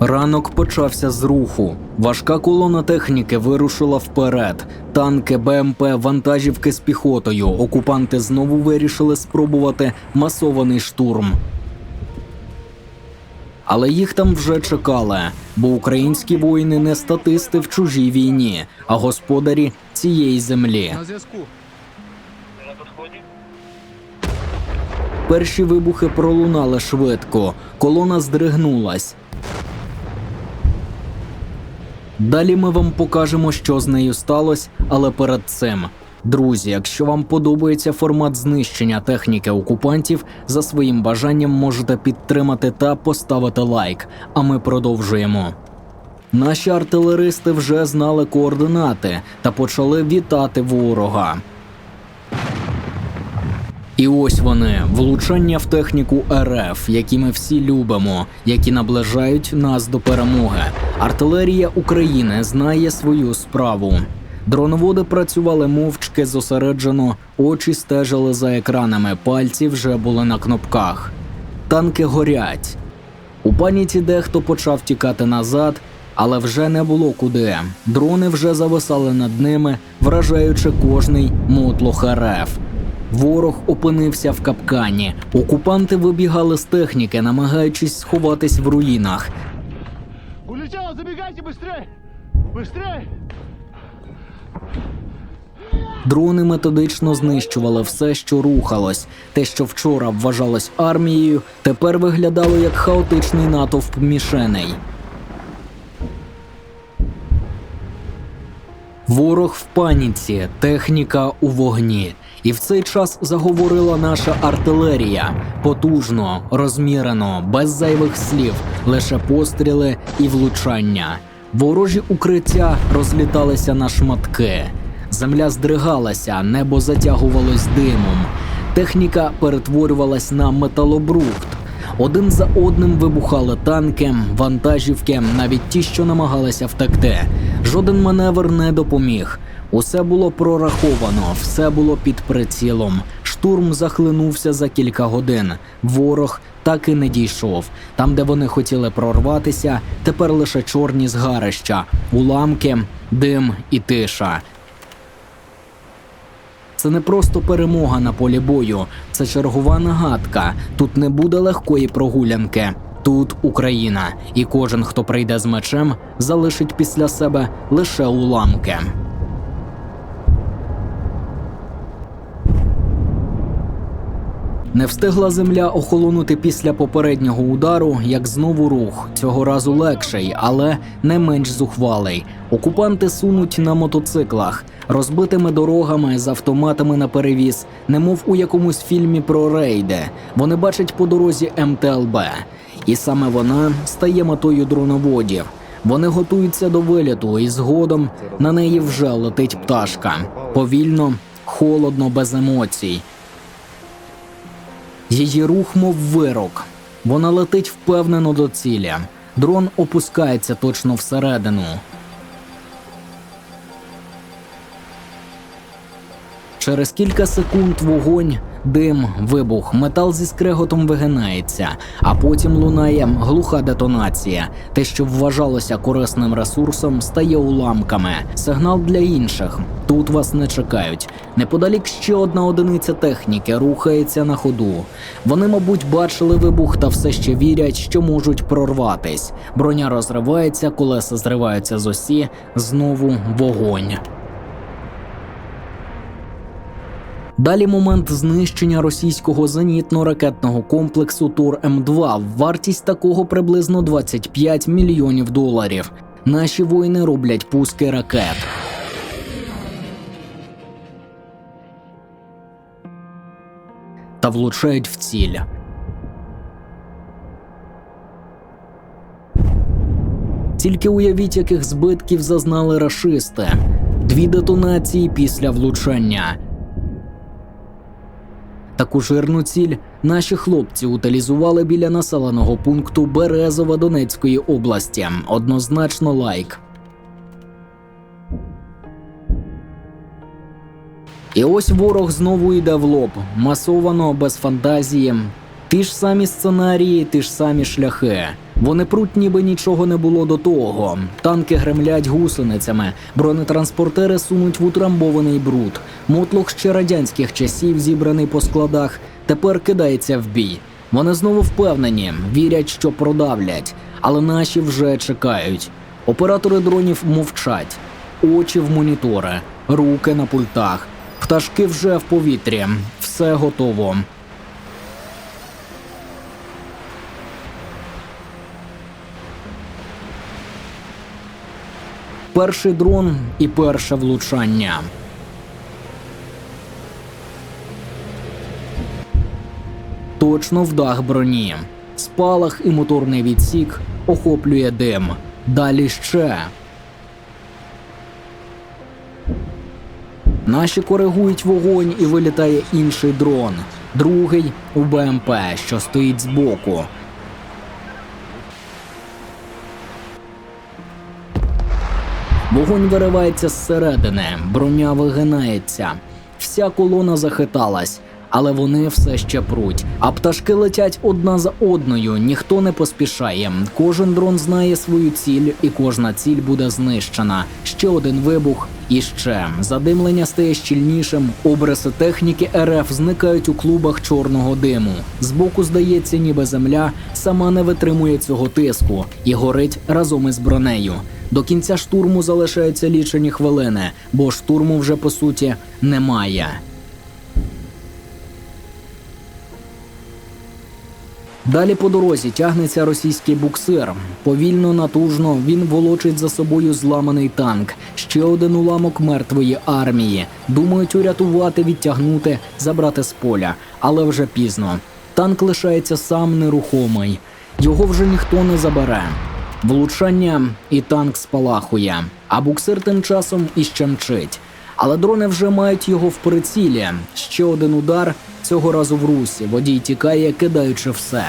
Ранок почався з руху. Важка колона техніки вирушила вперед. Танки, БМП, вантажівки з піхотою. Окупанти знову вирішили спробувати масований штурм. Але їх там вже чекали, бо українські воїни не статисти в чужій війні, а господарі цієї землі. На зв'язку. Перші вибухи пролунали швидко, колона здригнулась. Далі ми вам покажемо, що з нею сталося, але перед цим. Друзі, якщо вам подобається формат знищення техніки окупантів, за своїм бажанням можете підтримати та поставити лайк. А ми продовжуємо. Наші артилеристи вже знали координати та почали вітати ворога. І ось вони влучання в техніку РФ, які ми всі любимо, які наближають нас до перемоги. Артилерія України знає свою справу. Дроноводи працювали мовчки зосереджено, очі стежили за екранами, пальці вже були на кнопках. Танки горять. У паніці дехто почав тікати назад, але вже не було куди. Дрони вже зависали над ними, вражаючи кожний мотлох РФ. Ворог опинився в капкані. Окупанти вибігали з техніки, намагаючись сховатись в руїнах. Улетело, забегайте быстрее! Быстрее! Дрони методично знищували все, що рухалось. Те, що вчора вважалось армією, тепер виглядало як хаотичний натовп мішеней. Ворог в паніці, техніка у вогні. І в цей час заговорила наша артилерія потужно, розмірено, без зайвих слів, лише постріли і влучання. Ворожі укриття розліталися на шматки. Земля здригалася, небо затягувалось димом. Техніка перетворювалась на металобрухт. Один за одним вибухали танки, вантажівки, навіть ті, що намагалися втекти. Жоден маневр не допоміг. Усе було прораховано, все було під прицілом. Штурм захлинувся за кілька годин. Ворог так і не дійшов. Там, де вони хотіли прорватися, тепер лише чорні згарища, уламки, дим і тиша. Це не просто перемога на полі бою, це чергова нагадка. Тут не буде легкої прогулянки. Тут Україна, і кожен, хто прийде з мечем, залишить після себе лише уламки. Не встигла земля охолонути після попереднього удару, як знову рух. Цього разу легший, але не менш зухвалий. Окупанти сунуть на мотоциклах, розбитими дорогами з автоматами на перевіз, немов у якомусь фільмі про рейди. Вони бачать по дорозі МТЛБ, і саме вона стає метою дроноводів. Вони готуються до виліту, і згодом на неї вже летить пташка. Повільно, холодно, без емоцій. Її рух, мов вирок. Вона летить впевнено до цілі. Дрон опускається точно всередину. Через кілька секунд вогонь, дим, вибух, метал зі скреготом вигинається, а потім лунає глуха детонація. Те, що вважалося корисним ресурсом, стає уламками. Сигнал для інших. Тут вас не чекають. Неподалік ще одна одиниця техніки рухається на ходу. Вони, мабуть, бачили вибух та все ще вірять, що можуть прорватись. Броня розривається, колеса зриваються з осі. Знову вогонь. Далі момент знищення російського зенітно-ракетного комплексу Тур М2. Вартість такого приблизно 25 мільйонів доларів. Наші воїни роблять пуски ракет. Та влучають в ціль. Тільки уявіть, яких збитків зазнали рашисти. Дві детонації після влучання. Таку жирну ціль наші хлопці утилізували біля населеного пункту Березова Донецької області. Однозначно лайк. І ось ворог знову йде в лоб, масовано, без фантазії. Ті ж самі сценарії, ті ж самі шляхи. Вони пруть, ніби нічого не було до того. Танки гремлять гусеницями, бронетранспортери сунуть в утрамбований бруд. Мотлох ще радянських часів, зібраний по складах, тепер кидається в бій. Вони знову впевнені, вірять, що продавлять, але наші вже чекають. Оператори дронів мовчать, очі в монітори, руки на пультах. Пташки вже в повітрі, все готово. Перший дрон і перше влучання. Точно в дах броні. Спалах і моторний відсік охоплює дим. Далі ще. Наші коригують вогонь і вилітає інший дрон. Другий у БМП, що стоїть збоку. Вогонь виривається зсередини, броня вигинається. Вся колона захиталась, але вони все ще пруть. А пташки летять одна за одною, ніхто не поспішає. Кожен дрон знає свою ціль, і кожна ціль буде знищена. Ще один вибух. І ще задимлення стає щільнішим. Обриси техніки РФ зникають у клубах чорного диму. Збоку здається, ніби земля сама не витримує цього тиску і горить разом із бронею. До кінця штурму залишаються лічені хвилини, бо штурму вже по суті немає. Далі по дорозі тягнеться російський буксир. Повільно, натужно він волочить за собою зламаний танк. Ще один уламок мертвої армії. Думають урятувати, відтягнути, забрати з поля, але вже пізно. Танк лишається сам нерухомий. Його вже ніхто не забере. Влучання і танк спалахує, а буксир тим часом іще мчить. Але дрони вже мають його в прицілі. Ще один удар цього разу в русі. Водій тікає, кидаючи все.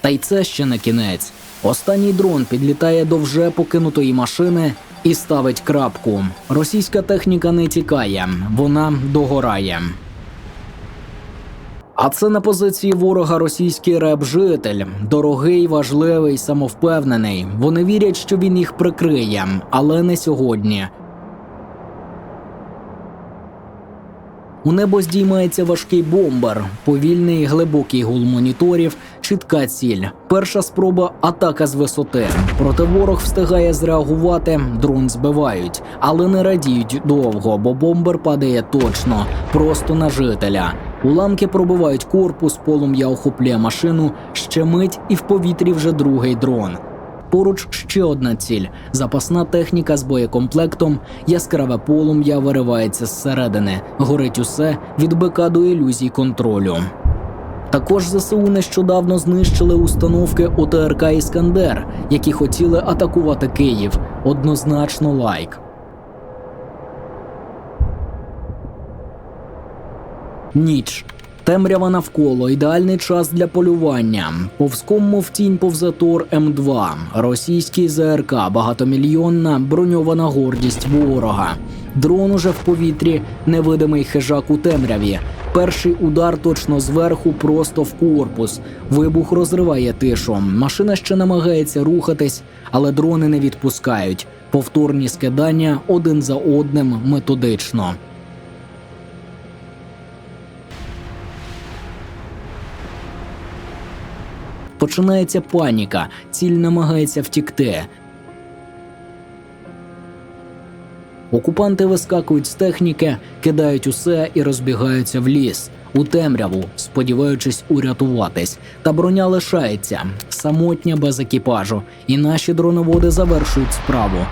Та й це ще не кінець. Останній дрон підлітає до вже покинутої машини і ставить крапку. Російська техніка не тікає, вона догорає. А це на позиції ворога російський реп-житель. Дорогий, важливий, самовпевнений. Вони вірять, що він їх прикриє, але не сьогодні. У небо здіймається важкий бомбер, повільний глибокий гул моніторів, чітка ціль. Перша спроба атака з висоти. Проте ворог встигає зреагувати, дрон збивають, але не радіють довго, бо бомбер падає точно, просто на жителя. Уламки пробивають корпус, полум'я охоплює машину, ще мить і в повітрі вже другий дрон. Поруч ще одна ціль запасна техніка з боєкомплектом, яскраве полум'я виривається зсередини, горить усе від бика до ілюзій контролю. Також ЗСУ нещодавно знищили установки ОТРК Іскандер, які хотіли атакувати Київ. Однозначно лайк. Ніч. Темрява навколо ідеальний час для полювання. Повзком, мов тінь повзе Тор М2. Російський ЗРК, багатомільйонна броньована гордість ворога. Дрон уже в повітрі, невидимий хижак у темряві. Перший удар точно зверху, просто в корпус. Вибух розриває тишу. Машина ще намагається рухатись, але дрони не відпускають. Повторні скидання один за одним методично. Починається паніка, ціль намагається втікти. Окупанти вискакують з техніки, кидають усе і розбігаються в ліс у темряву, сподіваючись урятуватись. Та броня лишається самотня без екіпажу, і наші дроноводи завершують справу.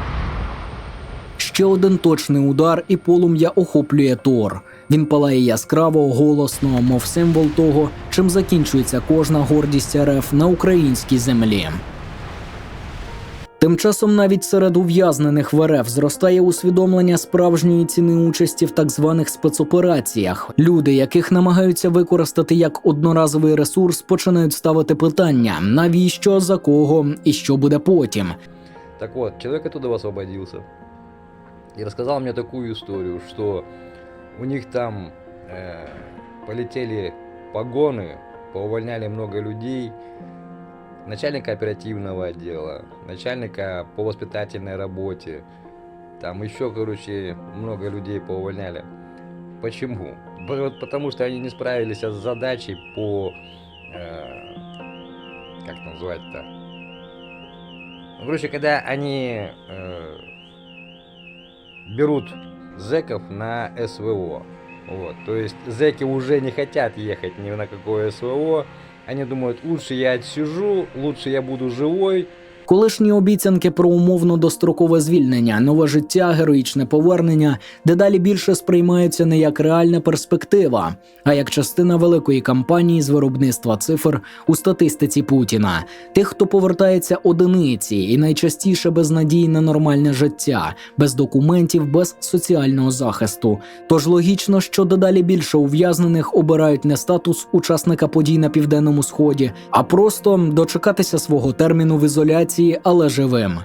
Ще один точний удар, і полум'я охоплює Тор. Він палає яскраво, голосно, мов символ того, чим закінчується кожна гордість РФ на українській землі. Тим часом навіть серед ув'язнених в РФ зростає усвідомлення справжньої ціни участі в так званих спецопераціях. Люди, яких намагаються використати як одноразовий ресурс, починають ставити питання: навіщо, за кого і що буде потім. Так вот, человек оттуда освободился и рассказал мне такую историю, что у них там э, полетели погоны поувольняли много людей, начальника оперативного отдела, начальника по воспитательной работе, там еще, короче, много людей поувольняли. Почему? Вот потому что они не справились с задачей по... э, как это называть-то? Ну, короче, когда они э, берут зэков на СВО, вот, то есть зеки уже не хотят ехать ни на какое СВО, они думают, лучше я отсижу, лучше я буду живой, Колишні обіцянки про умовно дострокове звільнення, нове життя, героїчне повернення дедалі більше сприймаються не як реальна перспектива, а як частина великої кампанії з виробництва цифр у статистиці Путіна, тих, хто повертається одиниці і найчастіше без надії на нормальне життя, без документів, без соціального захисту. Тож логічно, що дедалі більше ув'язнених обирають не статус учасника подій на південному сході, а просто дочекатися свого терміну в ізоляції, але живим.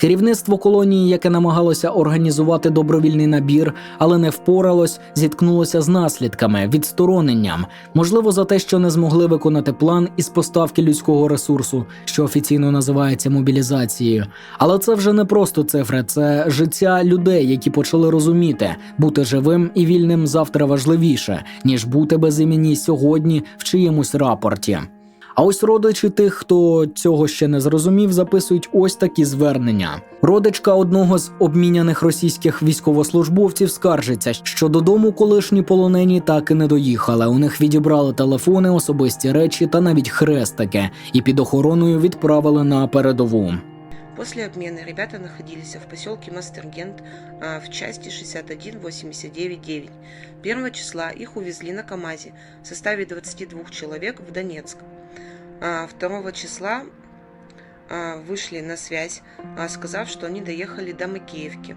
Керівництво колонії, яке намагалося організувати добровільний набір, але не впоралось, зіткнулося з наслідками, відстороненням, можливо, за те, що не змогли виконати план із поставки людського ресурсу, що офіційно називається мобілізацією. Але це вже не просто цифри, це життя людей, які почали розуміти, бути живим і вільним завтра важливіше, ніж бути безіменні сьогодні в чиємусь рапорті. А ось родичі тих, хто цього ще не зрозумів, записують ось такі звернення. Родичка одного з обміняних російських військовослужбовців скаржиться, що додому колишні полонені так і не доїхали. У них відібрали телефони, особисті речі та навіть хрестики, і під охороною відправили на передову. После обмена ребята находились в поселке Мастергент в части 61899. 1 числа их увезли на КАМАЗе в составе 22 человек в Донецк. А, 2 числа а, вышли на связь, а, сказав, что они доехали до Макеевки.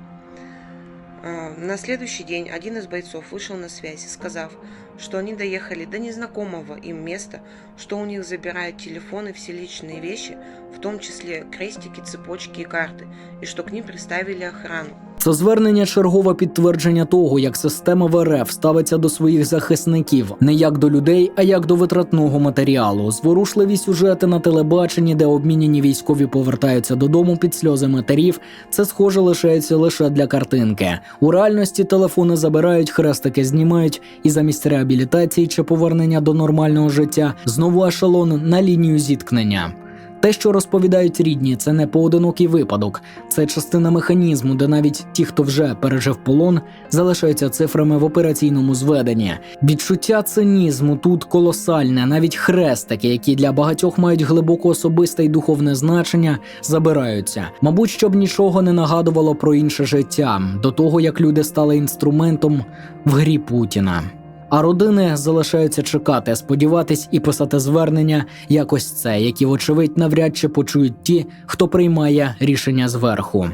А, На следующий день один из бойцов вышел на связь, сказав, что они доехали до незнакомого им места, что у них забирают телефоны, все личные вещи, в том числе крестики, цепочки и карты, и что к ним приставили охрану. Це звернення чергове підтвердження того, як система в РФ ставиться до своїх захисників не як до людей, а як до витратного матеріалу. Зворушливі сюжети на телебаченні, де обмінені військові повертаються додому під сльози матерів. Це схоже лишається лише для картинки. У реальності телефони забирають, хрестики знімають, і замість реабілітації чи повернення до нормального життя знову ешелон на лінію зіткнення. Те, що розповідають рідні, це не поодинокий випадок, це частина механізму, де навіть ті, хто вже пережив полон, залишаються цифрами в операційному зведенні. Відчуття цинізму тут колосальне, навіть хрестики, які для багатьох мають глибоко особисте й духовне значення, забираються. Мабуть, щоб нічого не нагадувало про інше життя, до того як люди стали інструментом в грі Путіна. А родини залишаються чекати, сподіватись і писати звернення якось це, які, вочевидь, навряд чи почують ті, хто приймає рішення зверху.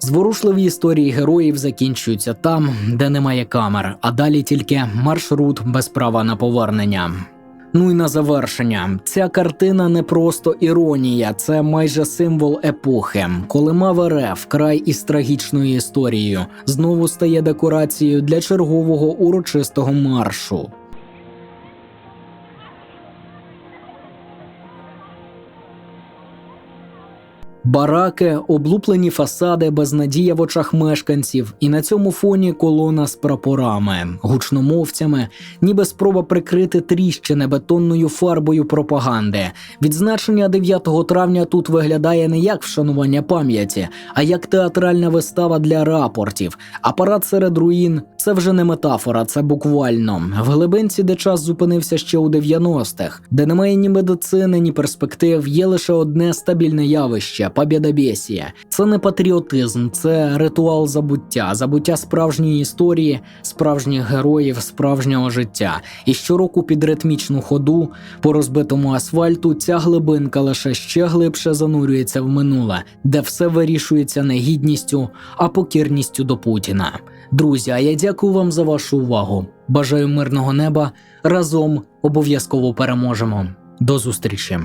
Зворушливі історії героїв закінчуються там, де немає камер, а далі тільки маршрут без права на повернення. Ну і на завершення, ця картина не просто іронія, це майже символ епохи. Коли мава РФ, край із трагічною історією, знову стає декорацією для чергового урочистого маршу. Бараки, облуплені фасади, безнадія в очах мешканців, і на цьому фоні колона з прапорами, гучномовцями, ніби спроба прикрити тріщини бетонною фарбою пропаганди. Відзначення 9 травня тут виглядає не як вшанування пам'яті, а як театральна вистава для рапортів. Апарат серед руїн це вже не метафора, це буквально. В глибинці, де час зупинився ще у 90-х, де немає ні медицини, ні перспектив, є лише одне стабільне явище побєдобєсія. Це не патріотизм, це ритуал забуття, забуття справжньої історії, справжніх героїв, справжнього життя. І щороку під ритмічну ходу по розбитому асфальту ця глибинка лише ще глибше занурюється в минуле, де все вирішується не гідністю, а покірністю до Путіна. Друзі, а я дякую вам за вашу увагу. Бажаю мирного неба. Разом обов'язково переможемо. До зустрічі!